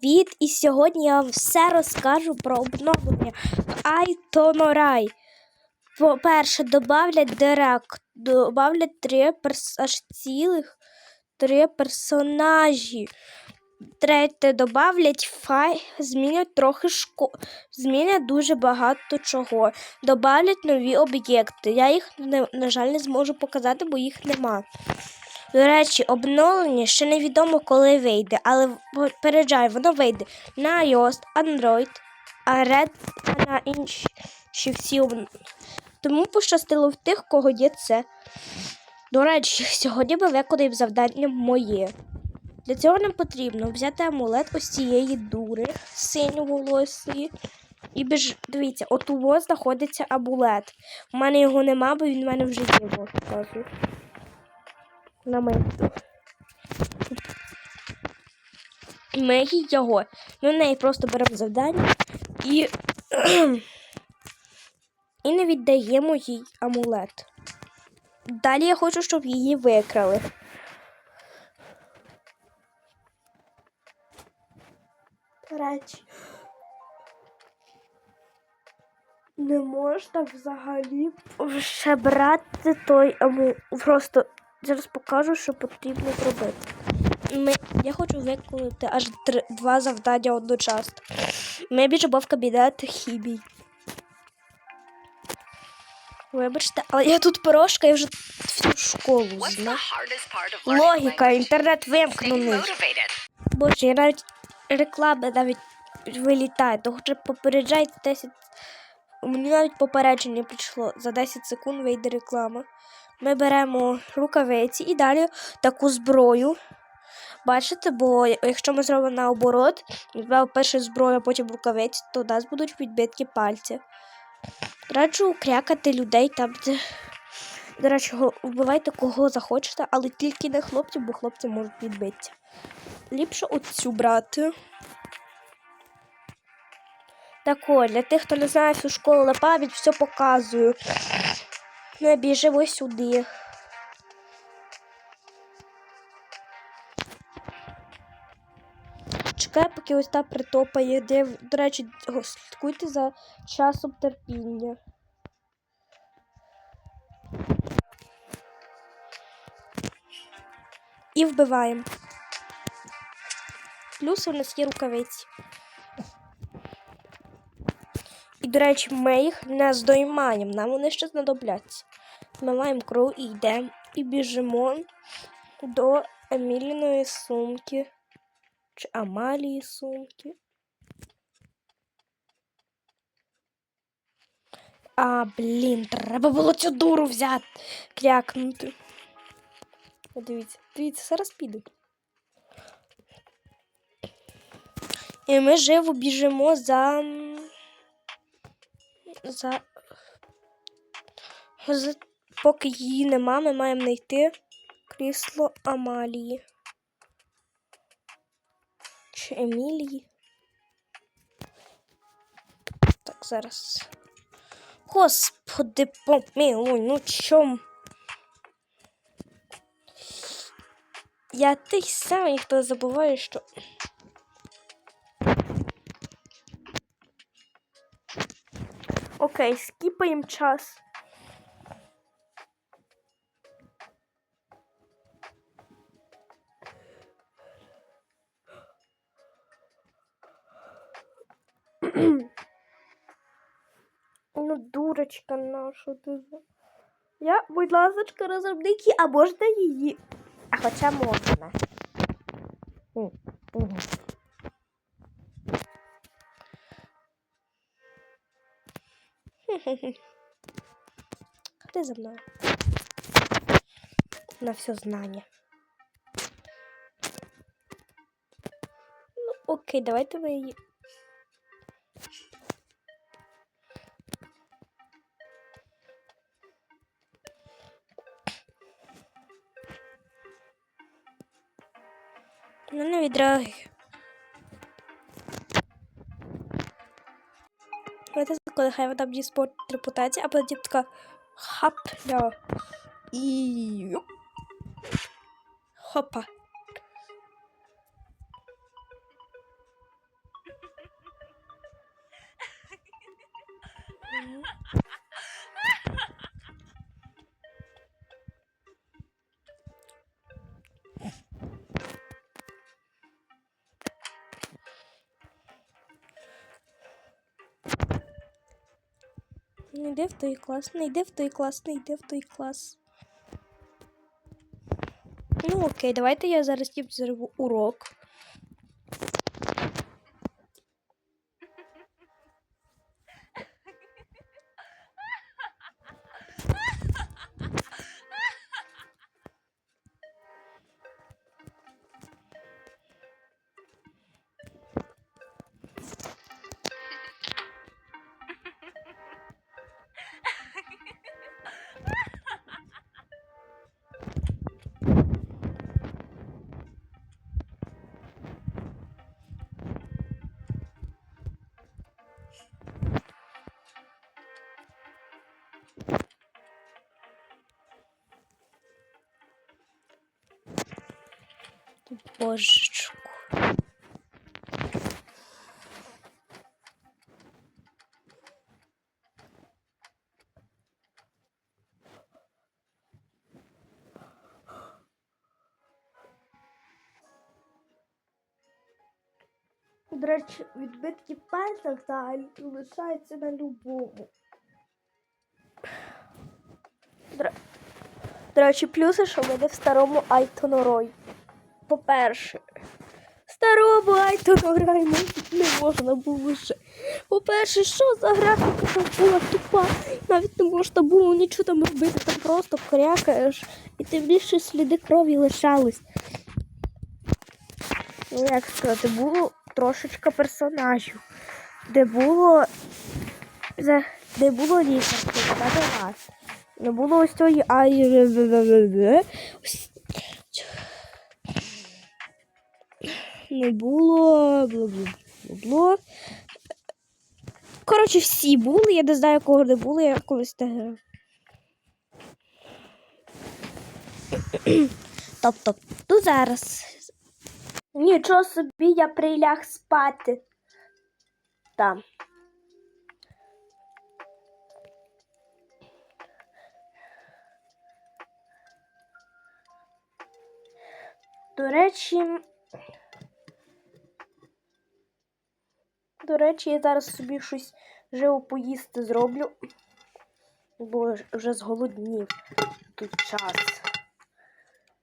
привіт! І сьогодні я вам все розкажу про обновлення Айтонорай. По-перше, добавлять директ, добавлять три перс... аж цілих три персонажі. Третє, добавлять фай, змінять трохи шко... змінять дуже багато чого. Добавлять нові об'єкти. Я їх, на жаль, не зможу показати, бо їх нема. До речі, обновлення ще невідомо, коли вийде, але попереджаю, воно вийде на iOS, Android, а Red та на інші всі обн- Тому пощастило в тих, кого є це. До речі, сьогодні ми виконаємо завдання моє. Для цього нам потрібно взяти амулет ось цієї дури синьоволосої. І біж... дивіться, от у вас знаходиться амулет. У мене його нема, бо він в мене вже є. На миту. І ми його. Ми в неї просто беремо завдання і, і не віддаємо їй амулет. Далі я хочу, щоб її викрали. Речі, не можна взагалі ще брати той амулет. Просто зараз покажу, що потрібно зробити. Ми, я хочу виконати аж три, два завдання одночасно. Ми біжимо в кабінет хімії. Вибачте, але я тут порошка, я вже всю школу знаю. Логіка, інтернет вимкнений. Боже, я навіть реклами навіть вилітає, то хоча б попереджайте 10. Мені навіть попередження прийшло. За 10 секунд вийде реклама. Ми беремо рукавиці і далі таку зброю. Бачите, бо якщо ми зробимо наоборот, перше зброю, а потім рукавиці, то у нас будуть відбитки пальців. Раджу крякати людей там, де. До речі, вбивайте кого захочете, але тільки не хлопців, бо хлопці можуть відбитися. Ліпше оцю брати. Так от, для тих, хто не знає всю школу на пам'ять, все показую. Не біжимо сюди. Чекай, поки ось та притопає, де, до речі, слідкуйте за часом терпіння. І вбиваємо. Плюс у нас є рукавиці. І, до речі, ми їх не здоймаємо, нам вони ще знадобляться. Змиваємо кров і йдемо. І біжимо до Еміліної сумки. Чи Амалії сумки. А, блін, треба було цю дуру взяти, крякнути. О, дивіться, дивіться, зараз піду. І ми живо біжимо за. За. за... Поки її нема, ми маємо знайти крісло Амалії. Чи Емілії. Так, зараз. Господи, помилуй, ну чом? Я той самий, хто забуває, що. Окей, скіпаємо час. Ну, дурочка наша дуже. Я, будь ласка, розробники, а можна її? А хоча можна. М, Ходи за мною. На все знання. Ну, окей, давайте її. Ну, не відреагує. коли хай вона мені спортить репутацію, а потім така хап, да. І йоп. Хопа. Mm-hmm. йди в той клас, не йди в той клас, не йди в той клас. Ну окей, давайте я зараз тіп зриву урок. Божечку. До речі, відбитки пальців взагалі лишаються на любому. До До речі, плюси, що в мене в старому Айтонорой. По-перше, в старому Айтонорой не можна було вже. По-перше, що за графіка там була тупа. Навіть не можна було нічого там робити, там просто крякаєш. І тим більше сліди крові лишались. Ну, як сказати, було трошечка персонажів, де було. Де було лікарки, це раз. Не було ось цієї ай. Не було. Бла-бла-бла-бла. Коротше, всі були, я не знаю, кого не було, я колись не грав. Тобто, ну зараз. Нічого собі я приляг спати. Там. До речі. До речі, я зараз собі щось живо поїсти зроблю. Бо вже зголоднів тут час.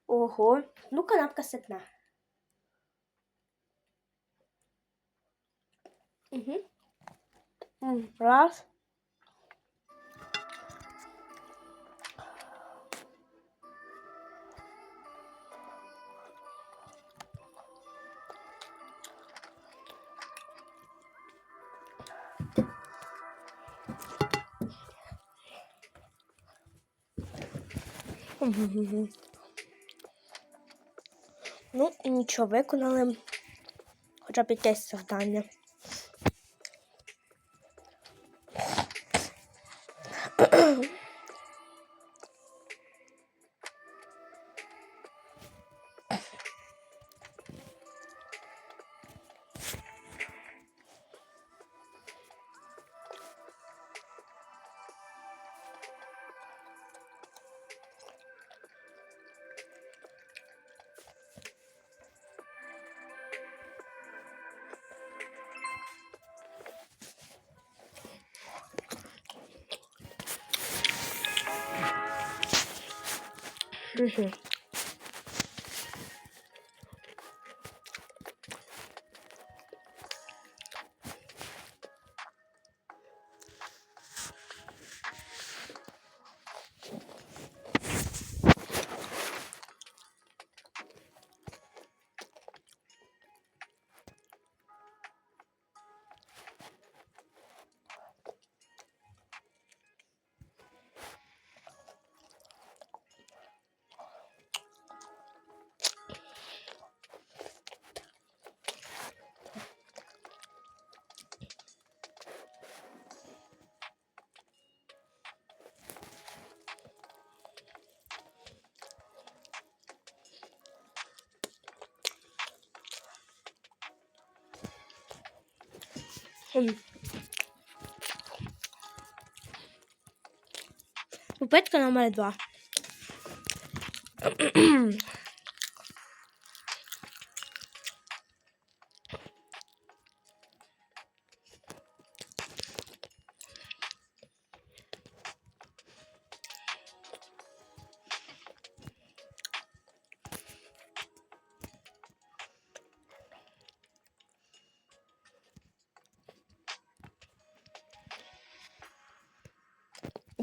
Ого, ну канапка ситна. Угу. Раз. Ну, нічого, виконали хоча б якесь завдання. 试试 Попитка номер два.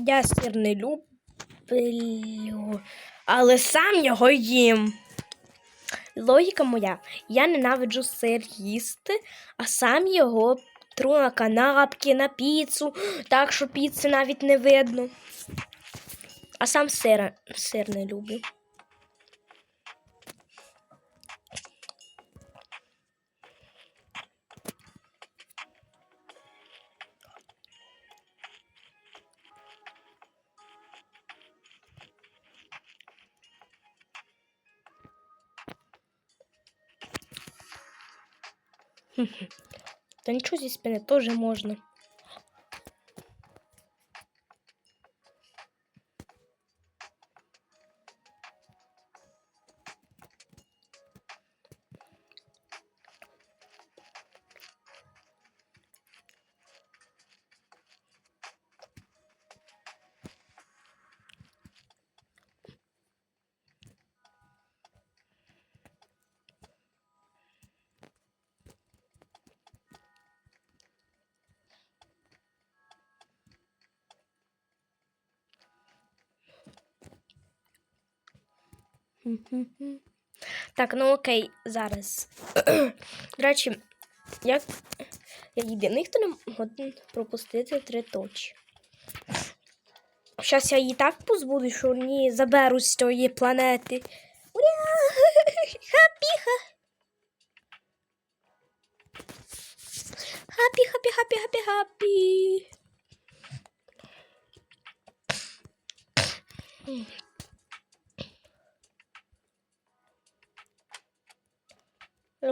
Я сир не люблю, але сам його їм. Логіка моя. Я ненавиджу сир їсти, а сам його тру на канапки, на піцу, так що піци навіть не видно. А сам сир, сир не люблю. Та нічого зі спини теж можна. Так, ну окей, зараз. До речі, як я єдиний, хто не годен пропустити три точі. Зараз я її так позбуду, що вони заберуть з цієї планети. Ура! Хапі-ха! Хапі, хапі, хапі, хапі, хапі.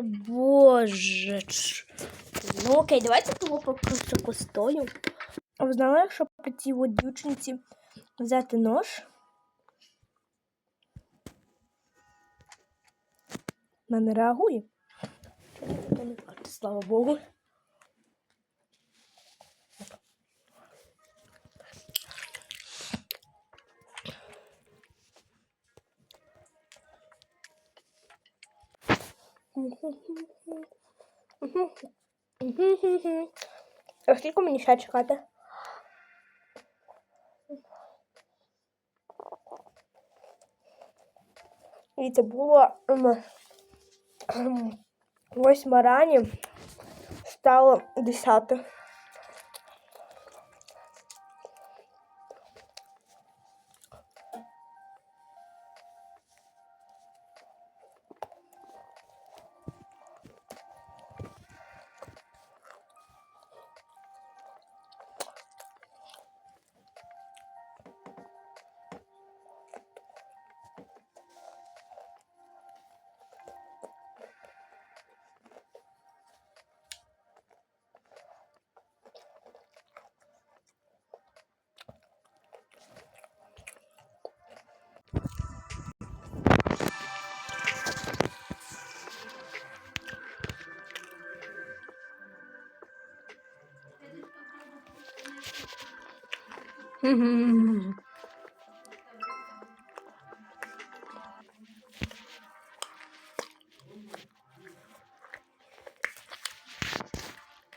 Боже. Ну окей, давайте того покручу постою. А знали, якщо по цій от дівчинці взяти нож? Вона не реагує. Слава Богу. А скільки мені ще чекати? І це було восьма рані, стало десяте.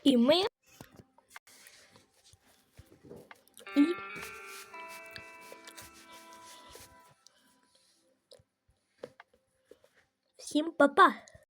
І ми. І... Всім па-па!